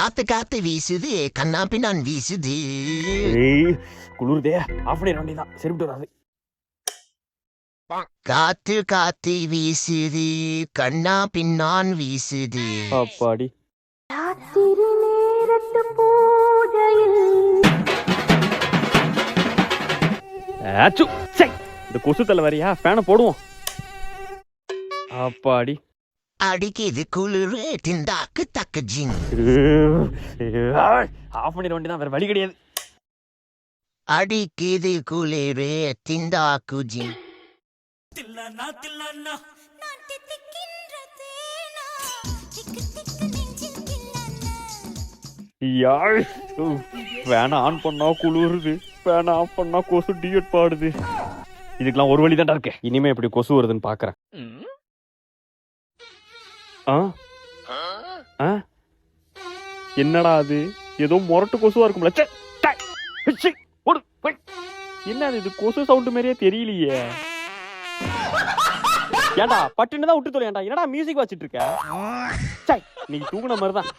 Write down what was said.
காத்து காத்து வீசுது கண்ணா பின்னான் வீசுது குளிருதே. ஆஃப் பண்ணிட வேண்டியதான் சரிவிட்டு வராது. காத்து காத்து வீசுது கண்ணா பின்னான் வீசுது. அப்பாடி. ராத்திரி நேரத்து பூஜையில். ஆச்சு சை இந்த கொசு தலை வரியா? ஃபேனை போடுவோம். அப்பாடி. அடிக்குது குளிரு திண்டாக்கு தக்க ஜிங். ஆஃப் பண்ணிட வேண்டியதான் வேற வழி கிடையாது. அடிக்குது குளிரு திண்டாக்கு ஜிங். நான் தித்திக்கின்ற தேனா? திக்கு திக்கு நெஞ்சில் தில்லானா யாழ் ஃபேனை ஆன் பண்ணா குளிருது ஃபேனை ஆஃப் பண்ணா கொசு டிஎட் பாடுது. இதுக்கெல்லாம் ஒரு வழி தான்டா இருக்கு. இனிமே எப்படி கொசு வருதுன்னு பாக்குறேன். ஆ? ஆ? என்னடா அது? ஏதோ முரட்டு கொசுவா இருக்கும்ல ச்சே, ஓடு, என்ன அது இது? கொசு சவுண்ட் மாதிரியே தெரியலையே. ஏண்டா பட்டுன்னு தான் விட்டு தொலையாண்டா என்னடா மியூசிக் வச்சிட்டு இருக்க? நீ தூங்குன மாதிரி தான்